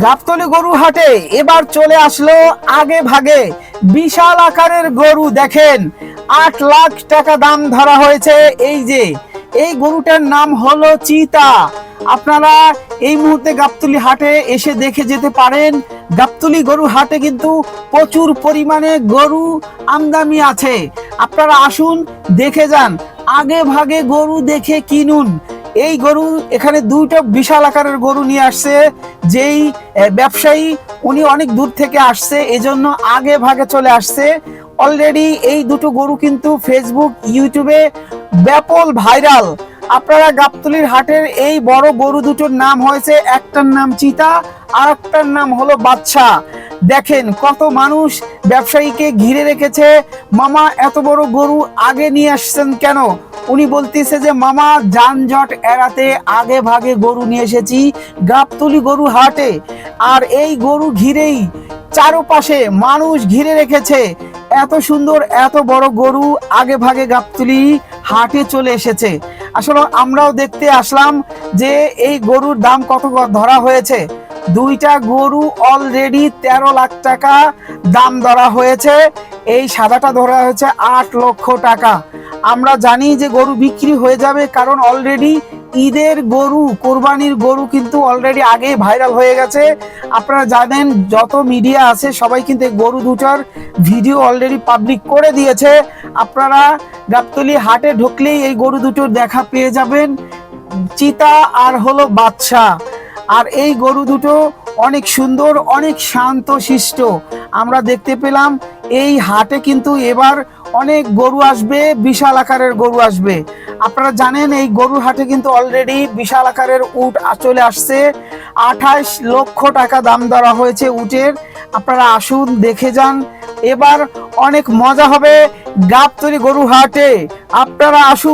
গাবতলি গরু হাটে এবার চলে আসলো আগে ভাগে। বিশাল আকারের গরু দেখেন। আট লাখ টাকা দাম ধরা হয়েছে এই যে। এই গরুটার নাম হলো চিতা। আপনারা এই মুহূর্তে গাবতলি হাটে এসে দেখে যেতে পারেন। গাবতলি গরু হাটে কিন্তু প্রচুর পরিমাণে গরু আমদানি আছে। আপনারা আসুন, দেখে যান। আগে ভাগে গরু দেখে কিনুন। এই গরু, এখানে দুইটা বিশাল আকারের গরু নিয়ে আসছে, যেই ব্যবসায়ী, উনি অনেক দূর থেকে আসছে, এজন্য আগে ভাগে চলে আসছে। অলরেডি এই দুটো গরু কিন্তু ফেসবুক ইউটিউবে ব্যাপল ভাইরাল। আপনারা গাবতলির হাটের এই বড় গরু দুটোর নাম হয়েছে, একটার নাম চিতা আর একটার নাম হলো বাচ্চা দেখেন কত মানুষ ব্যবসায়ীকে ঘিরে রেখেছে, মামা এত বড় গরু আগে নিয়ে আসছেন কেন? উনি বলতেছে যে, মামা, যানজট এড়াতে আগে ভাগে গরু নিয়ে এসেছি, গাবতলি গরু হাটে। আর এই গরু ঘিরেই চারপাশে মানুষ ঘিরে রেখেছে। এত সুন্দর, এত বড় গরু আগে ভাগে গাবতলি হাটে চলে এসেছে। আসলে আমরাও দেখতে আসলাম যে, এই গরুর দাম কত ধরা হয়েছে। দুইটা গরু অলরেডি তেরো লাখ টাকা দাম ধরা হয়েছে। এই সাদাটা ধরা হয়েছে আট লক্ষ টাকা। আমরা জানি যে গরু বিক্রি হয়ে যাবে কারণ অলরেডি ঈদের গরু, কোরবানির গরু কিন্তু অলরেডি আগে ভাইরাল হয়ে গেছে। আপনারা জানেন, যত মিডিয়া আছে, সবাই কিন্তু এই গরু দুটার ভিডিও অলরেডি পাবলিক করে দিয়েছে। আপনারা গাবতলি হাটে ঢুকলেই এই গরু দুটোর দেখা পেয়ে যাবেন। চিতা আর হলো বাচ্চা আর এই গরু দুটো অনেক সুন্দর, অনেক শান্ত শিষ্ট আমরা দেখতে পেলাম, এই হাটে কিন্তু এবার অনেক গরু আসবে, বিশাল আকারের গরু আসবে। আপনারা জানেন, এই গরুর হাটে কিন্তু অলরেডি বিশাল আকারের উট চলে আসছে। আঠাশ লক্ষ টাকা দাম দেওয়া হয়েছে উটের। আপনারা আসুন, দেখে যান। এবার অনেক মজা হবে। গাবতলি গরু হাটে আপনারা আসুন।